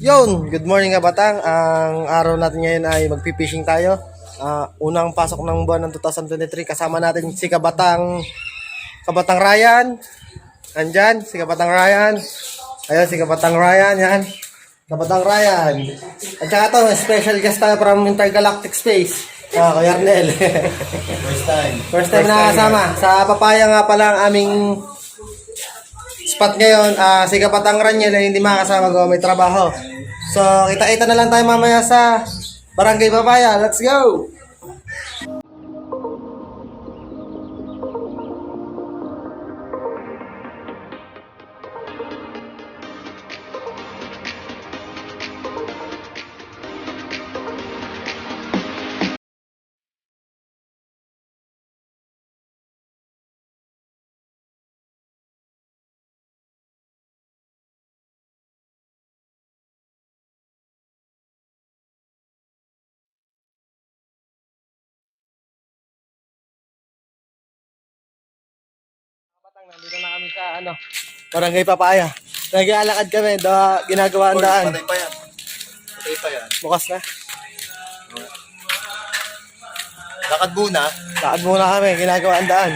Yun, good morning batang. Ang araw natin ngayon ay magpipishing tayo. Ah, unang pasok ng buwan ng 2023 kasama natin si Kabatang Kabatang Ryan. Andyan, si Kabatang Ryan. Ayun, si Kabatang Ryan, yan. Kabatang Ryan. At saka to, special guest tayo from Intergalactic Space. Ah, Kuya Arnel. First time. First time na kasama. Sa papaya nga pala ang aming spot ngayon. ah si Kapatang Ranyel hindi makasama ko. May trabaho. So, kita-kita na lang tayo mamaya sa Barangay Papaya. Let's go! Nandito na kami sa ano, Barangay Papaya. Nag-aalakad kami. Da, ginagawa ang daan. Patay pa yan. Patay pa yan. Bukas na. Lakad muna. Lakad muna kami. Ginagawa ang daan.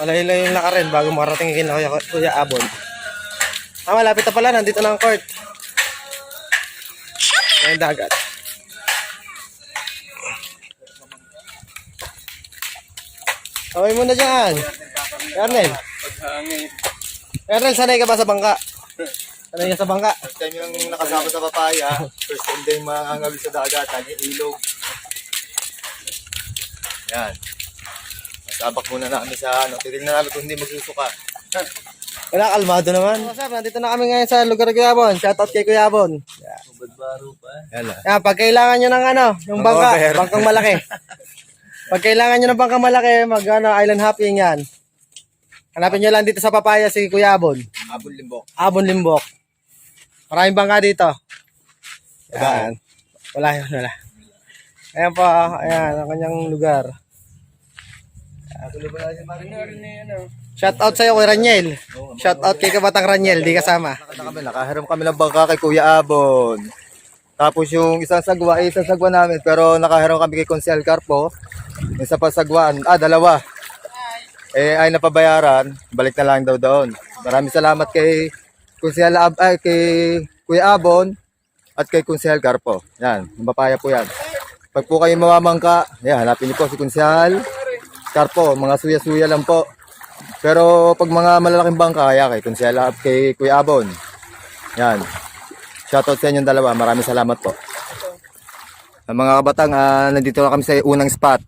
Malayo-layo yung lakarin bago makarating kay Kuya, Kuya Abon. Ah, malapit na pala. Nandito na ang court. Ayan dagat. Kaway mo na dyan. Ernel. Ernel, sanay ka ba sa bangka? Sanay ka sa bangka? First time yung nakasama sa papaya. First time din makangawil sa dagatan. Yung ilog. Yan. Masabak muna na kami sa ano. Titignan namin kung hindi magsusuka. Wala, kalmado naman. What's up? Nandito na kami ngayon sa lugar ni Kuya Bon. Shoutout kay Kuya Bon. Yeah. Badbaro pa. Yan. Yan, pag kailangan nyo ng ano, yung Ng bangka, bangkang malaki. pag kailangan nyo ng bangkang malaki, mag ano, island hopping yan. Hanapin nyo lang dito sa papaya si Kuya Abon. Abon limbok. Abon Limbok. Maraming bangka dito. Yan. Wala yun, wala. Ayan po, ayan, ang kanyang lugar. Tuloy ni ano? Shout out sa'yo, Kuya Raniel. Shout out kay Kabatang Raniel, di kasama. Nakata kami, nakahiram kami ng bangka kay Kuya Abon. Tapos yung isang sagwa, eh, isang sagwa namin, pero nakahiram kami kay Consel Carpo. Isa pa sagwan, ah, dalawa. Eh, ay napabayaran, balik na lang daw doon. Maraming salamat kay Consel Ab, ay, kay Kuya Abon at kay Consel Carpo. Yan, mapapaya po yan. Pag po kayo mamamangka, yan, hanapin niyo po si Consel Carpo, mga suya-suya lang po. Pero pag mga malalaking bangka, kaya kay Kunsela at kay Kuya Abon. Yan. Shoutout sa inyong dalawa. Maraming salamat po. Ang mga kabatang, ah, nandito na kami sa unang spot.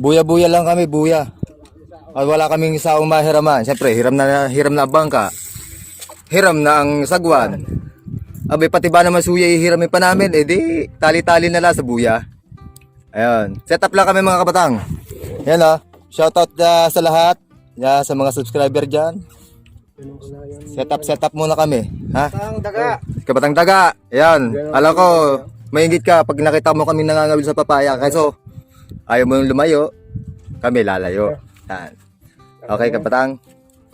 Buya-buya lang kami, buya. At wala kaming sa umahiraman. Siyempre, hiram na, hiram na ang bangka. Hiram na ang sagwan. Abay, pati ba naman suya ihiramin pa namin? Eh di, tali-tali na lang sa buya. Ayun. Set up lang kami mga kabatang. Yan o. Shoutout uh, sa lahat. Yeah, sa mga subscriber dyan. Set up, set up muna kami. Ha? Ang daga. Kabatang daga. Yan. Alam ko, maingit ka pag nakita mo kami nangangawil sa papaya. Kaso, ayaw mo yung lumayo, kami lalayo. Yan. Okay, kabatang.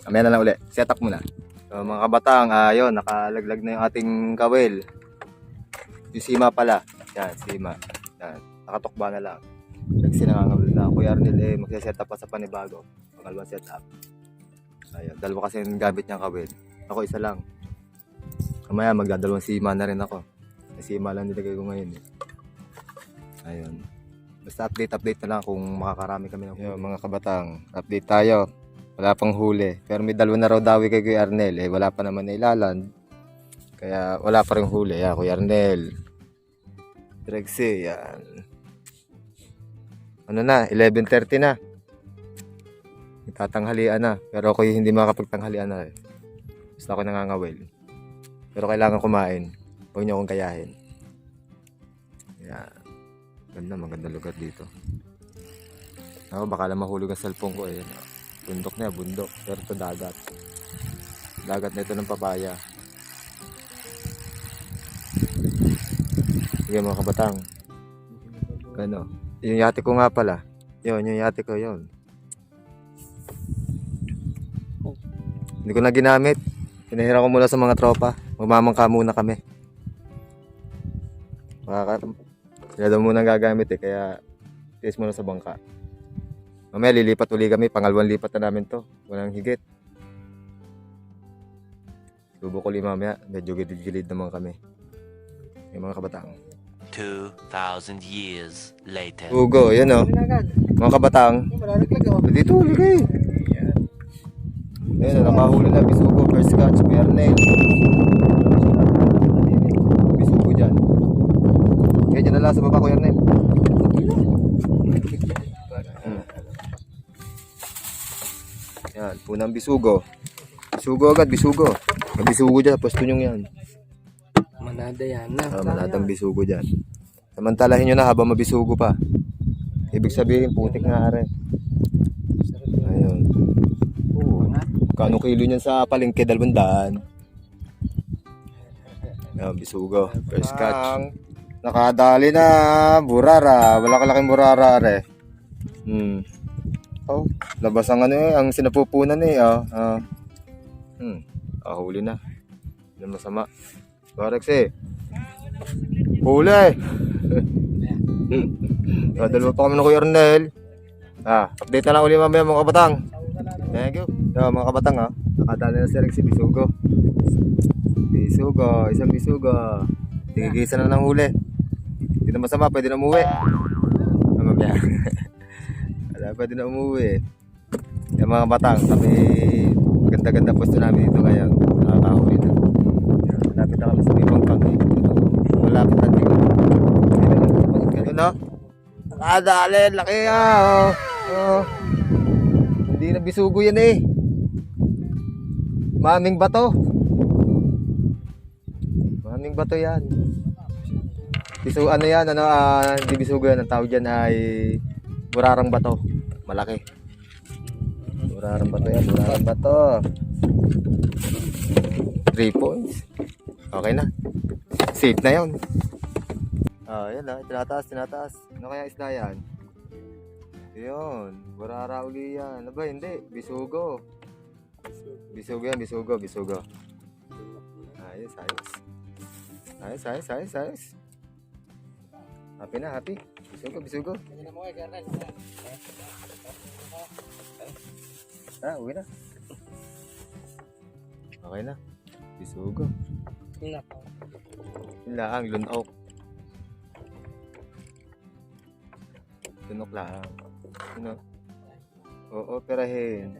Kamaya na lang uli. Set up muna. So, mga kabatang, ayun, nakalaglag na yung ating kawil. Yung sima pala. Yan, sima. Yan. Nakatukba na lang. Kasi nangangawil na. Kuya Arnel, eh, magsiset up pa sa panibago. Pangalawang set up. Ayun, dalawa kasi yung gamit niyang kawil. Ako isa lang. Kamaya magdadalawang sima na rin ako. Sima lang nilagay ko ngayon eh. Ayun. Basta update update na lang kung makakarami kami ng mga kabatang, update tayo. Wala pang huli. Pero may dalawa na raw dawi kay Kuya Arnel. Eh, wala pa naman na ilaland. Kaya wala pa rin huli. Yeah, Kuya Arnel. Trexie, yan. Ano na, 11.30 na. Tatanghalian na. Pero ako hindi makapagtanghalian na eh. Basta ako nangangawil. Pero kailangan kumain. Huwag niyo akong kayahin. Yan. Ganda, maganda lugar dito. Ako, baka lang mahulog ang cellphone ko eh. Bundok na, bundok. Pero ito dagat. Dagat na ng papaya. Sige mga kabatang. Ano? Yung yate ko nga pala. Yun, yung yate ko yun. Hindi ko na ginamit. Pinahiram ko muna sa mga tropa. Magmamangka muna kami. Makaka... Sila daw muna gagamit eh, kaya tiis muna sa bangka. Mamaya lilipat uli kami, pangalawang lipat na namin to. Walang higit. Subok uli mamaya, medyo gilid-gilid naman kami. Yung mga kabatang. 2,000 years later. Ugo, yun o. Agad. Mga oh. Dito, huli kayo. Ayun, nakahuli na bisugo, first catch, Kuya Arnel. Bisugo dyan. Kaya dyan na lang sa baba, Kuya Arnel. Yan, punang bisugo. Bisugo agad, bisugo. Bisugo dyan, pwesto nyo yan. Manada yan na. Ah, maladang bisugo dyan. Samantalahin nyo na habang mabisugo pa. Ibig sabihin, putik na are. Ayun. Kano kilo niyan sa palengke, dalawang daan. Yan, bisugo. First catch. Nakadali na, burara. Wala kalaking burara, are. Hmm. Oh, labas ang ano eh, ang sinapupunan eh, ah. ah. Hmm, ah, huli na. Hindi masama. Barex eh. Huli! ah, dalawa pa kami ng Kuya Arnel. Ah, update na lang uli mamaya mga kabatang. Thank you. Yeah, mga kabatang ha. Nakadali na si Rex si Bisugo. Bisugo, isang Bisugo. Tigigisa na ng huli. Hindi na masama, pwede na umuwi. Ah, mamaya. Wala, pwede na umuwi. Yung mga batang, kami ganda-ganda pwesto namin dito ngayon. Nakakahuli na. Malapit na kami sa may bangkang eh. Ito, Malapit na dito. Yun no? Nakadali, laki ah. Oh. Oh. Hindi na bisugo yan eh. Maming bato. Maming bato yan. Bisu ano yan, ano, ah, hindi bisugo yan. Ang tawag dyan ay burarang bato. Malaki. Burarang bato yan, burarang bato. 3 points. Okay na. Safe na yun. Ah, yan na. Tinataas, tinataas. Ano kaya isda yan? Yun. Burara uli yan. Ano ba? Hindi. Bisugo. Bisugo yan, bisugo, bisugo. Ayos, ayos. Ayos, ayos, ayos, ayos. Happy na, happy. Bisugo, bisugo. Ah, uwi na. Okay na. Bisugo. Lang, lunok. Lunok lang. Ano? Oo, perahin.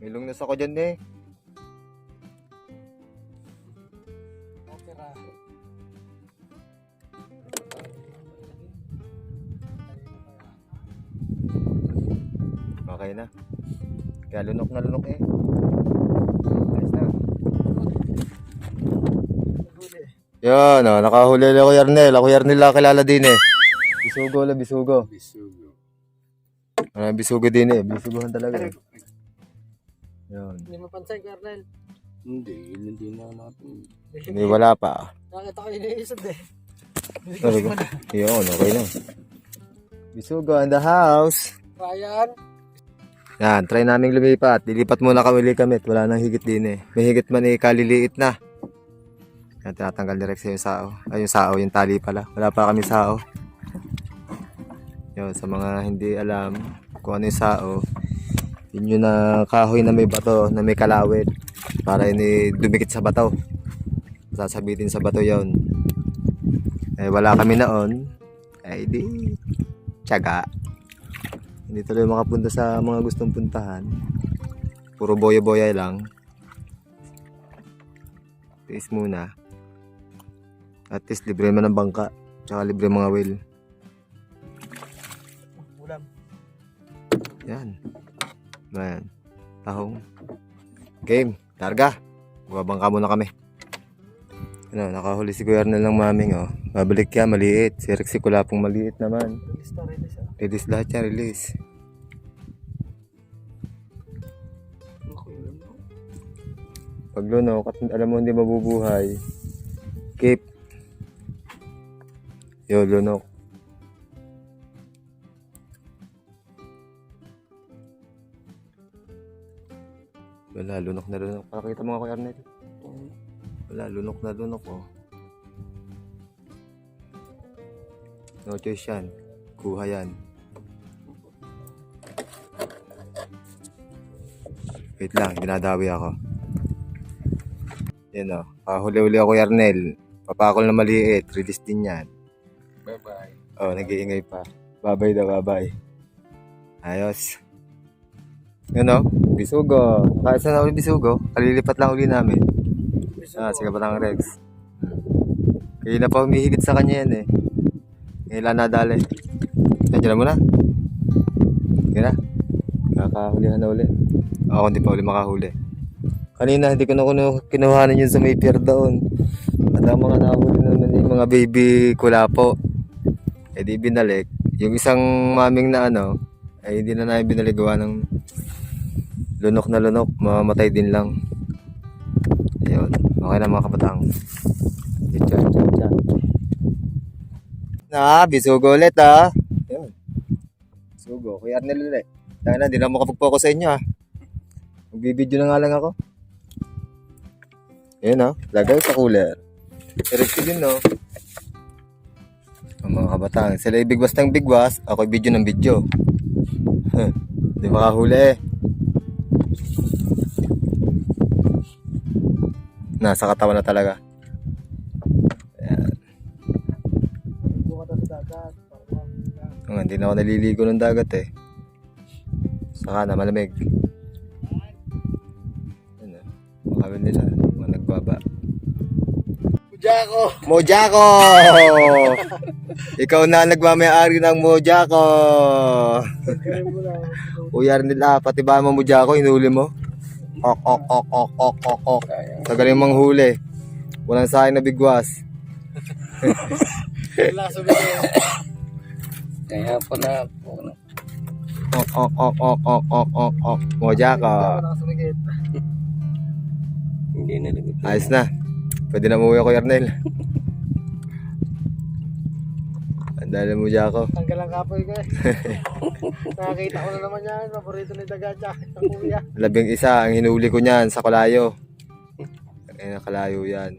May lungnas ako dyan eh. Okay na. Kaya lunok na lunok eh. Ayos na. Yan, oh, nakahuli na ako Yarnel. Ako Yarnel lang kilala din eh. Bisugo la, bisugo. Bisugo. Ah, bisugo din eh. Bisugohan talaga. eh. Yan. Hindi mapansin, Kernel. Hindi, hindi na natin. Hindi wala pa. Nakita ko iniisod eh. Talaga. Yun, okay na. Bisugo in the house. Ryan. Yan, try naming lumipat. Dilipat muna kami ulit kami. Wala nang higit din eh. May higit man eh, kaliliit na. Yan, tinatanggal ni Rex yung sao. Ay, yung sao, yung tali pala. Wala pa kami sao. Yun, sa mga hindi alam kung ano yung sao, yun yung na kahoy na may bato, na may kalawit. Para ini dumikit sa bato. Sasabitin sa bato yon. Eh, wala kami noon. Eh, di, tiyaga. Hindi tuloy makapunta sa mga gustong puntahan. Puro boya-boya lang. Tiis muna. At least libre man ng bangka. Tsaka libre mga whale. Ulam. Yan. Ayan. Tahong. Game. Targa. Bumabangka muna kami. Ano, nakahuli si Kuya Arnel ng maming oh. Babalik yan, maliit. Si Rexy Kulapong maliit naman. Story na siya. Release lahat yan, release. Pag lunok at alam mo hindi mabubuhay, keep. Yo, lunok. Wala, lunok na lunok. Pakita mo nga kay Arnel. Wala, lunok na lunok oh. No choice yan. Kuha yan. Wait lang, dinadawi ako. Yan o. Ah, huli-huli ako Yarnel. Papakol na maliit. Release din yan. Bye-bye. Oh, nag-iingay pa. Babay daw, babay. Ayos. Yun o, bisugo. Kahit saan na uli bisugo, kalilipat lang uli namin. Ah, sige Batang Rex. Kaya na pa humihigit sa kanya yan eh. Ngayon nadali. Nandiyan na muna. Sige na. Kakahulihan na uli. Ako hindi pa uli makahuli. Kanina hindi ko na kinuhanan yun sa may pier doon. At ang mga nahuli naman yung mga baby kulapo. Eh di binalik. Yung isang maming na ano, ay hindi na namin binalik gawa ng lunok na lunok. Mamamatay din lang. Ayun. Okay na mga. Tcha, tcha, tcha. Na, bisugo ulit ah. Ayun. Bisugo. Kuya Arnel ulit. Dahil na, hindi na makapag-focus sa inyo ah. Magbibideo na nga lang ako. Ayun ah. Lagay sa cooler. Diretso din no. Ang mga kabatang. Sila ibigwas ng bigwas. Ako video ng video. Hindi makahuli. Nasa katawan na talaga. Nga, hindi na ako naliligo ng dagat eh. Saka na malamig. Ano? Makawin nila. Mga nagbaba. Jacko! Mojako! Ikaw na ang nagmamayari ng Mojako. Uyar nila, pati ba mo Mojako, hinuli mo? Ok, ok, ok, ok, ok, ok, ok. Tagaling mang huli. Walang sayang na bigwas. Kaya pala ako na. Ok, ok, ok, ok, ok, ok, ok, ok. Mojako. Hindi na. Ayos na. Pwede na umuwi ako, Yarnel. Dali mo Mojako. Tanggal ang kapoy ko eh. Nakakita ko na naman yan. Paborito ni Dagatsa. Ang kuya. Labing isa, ang hinuli ko niyan sa Kalayo. Ay, Kalayo yan.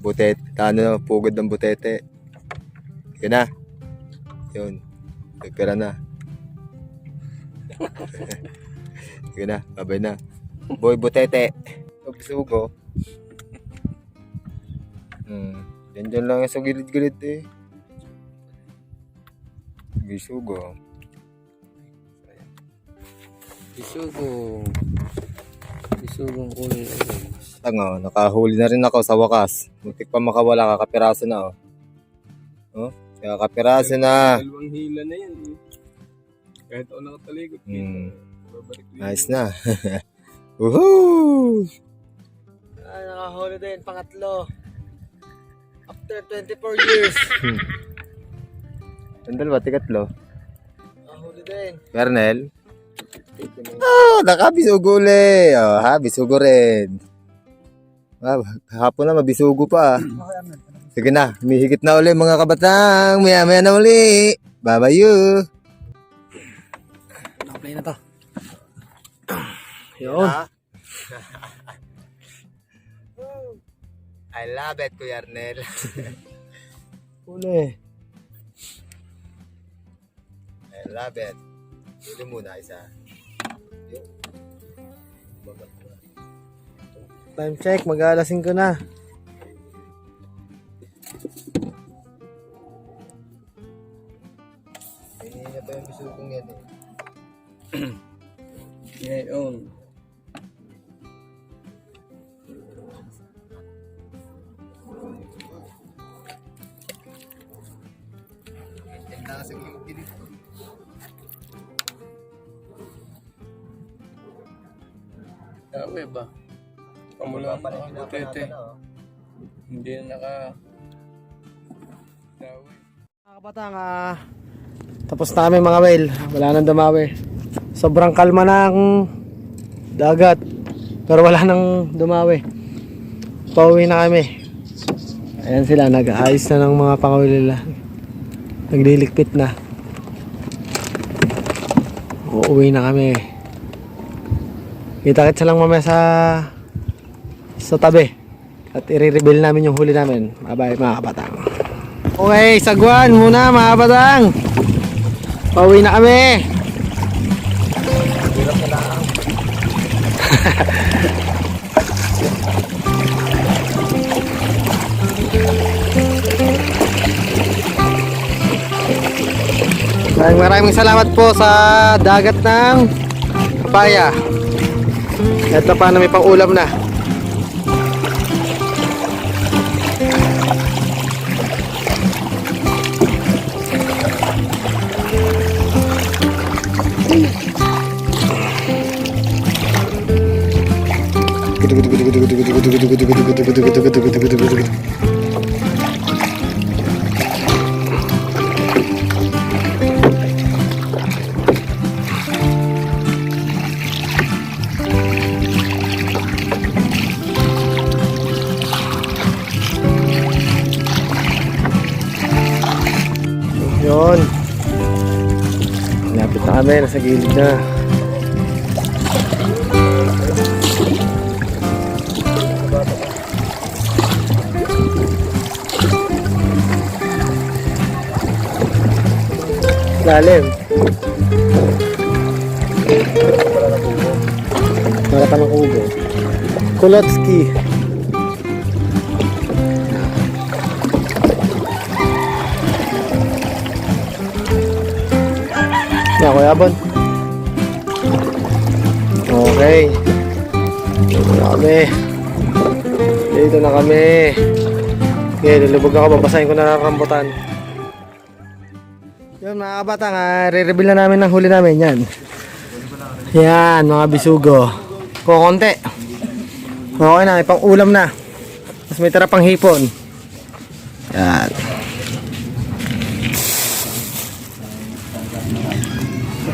Butet, ano, pugod ng butete. Yun na. Yun. Nagpira na. Yun na, babay na. Boy, butete. Pagsugo. Hmm. Yan dyan lang sa gilid-gilid eh. Bisugo. Isugo. Isugong kulay agad. Tango, nakahuli na rin ako sa wakas. Muntik pa makawala, kakapiraso na oh. Oh, kakapiraso na. Dalawang hila na yan eh. Kahit ako nakatalikot. Hmm. Nice na. Woohoo! Ay, nakahuli din. Pangatlo. After 24 years. Ang dalawa, tikatlo. Nakahuli din. Kernel. Oh, nakabisugo ulit. Oh, ha, bisugo rin. Ah, hapon na, mabisugo pa. Sige na, humihigit na uli mga kabatang. Maya maya na uli. Bye-bye you. Nakaplay na to. Yun. I love it, Kuya Arnel. Huli. I love it. Huli muna isa. Time check. Mag-aalasin ko na. Hindi na pa yung bisugong yan eh. Ngayon. Yan Rin butete. oh. Hindi na naka... Mga kabatang, ah, tapos na kami mga whale. Wala nang dumawi. Sobrang kalma ng dagat. Pero wala nang dumawi. Pauwi na kami. Ayan sila, nag-aayos na ng mga pangawil nila. Naglilikpit na. Uuwi na kami. Kita-kitsa lang mamaya sa sa tabi. At i-reveal namin yung huli namin. Bye-bye mga kabatang. Okay, sagwan muna mga batang. Pauwi na kami. Maraming maraming salamat po sa dagat ng papaya. Pa na may pang ulam na. Yun. Lapit na kami, nasa gilid na. Lalim. Para pa ng kubo. Kulotski. Yan, Kuya Bon. Okay. Dito na kami. Dito na kami. Okay, lulubog ako. Babasahin ko na ng rambutan. Mga kabatang, ah, re-reveal na namin ng huli namin. Yan. Yan, mga bisugo. Kukunti. Okay na, may pang ulam na. Tapos may tira pang hipon. Yan.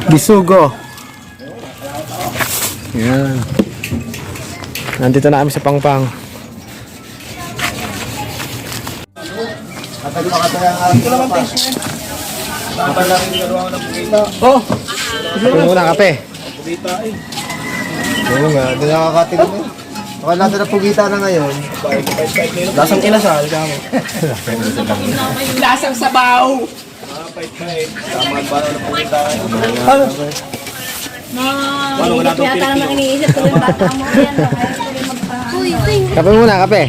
Bisugo. Yan. Nandito na kami sa Pangpang. Oh! Kape muna, kape. Oo nga, hindi nakakatilim eh. Baka nasa na pugita na ngayon. Lasang kinasal, kamo. Lasang sabaw. Ano, wala daw yata iniisip ko yung bata mo yan. Kape muna, kape.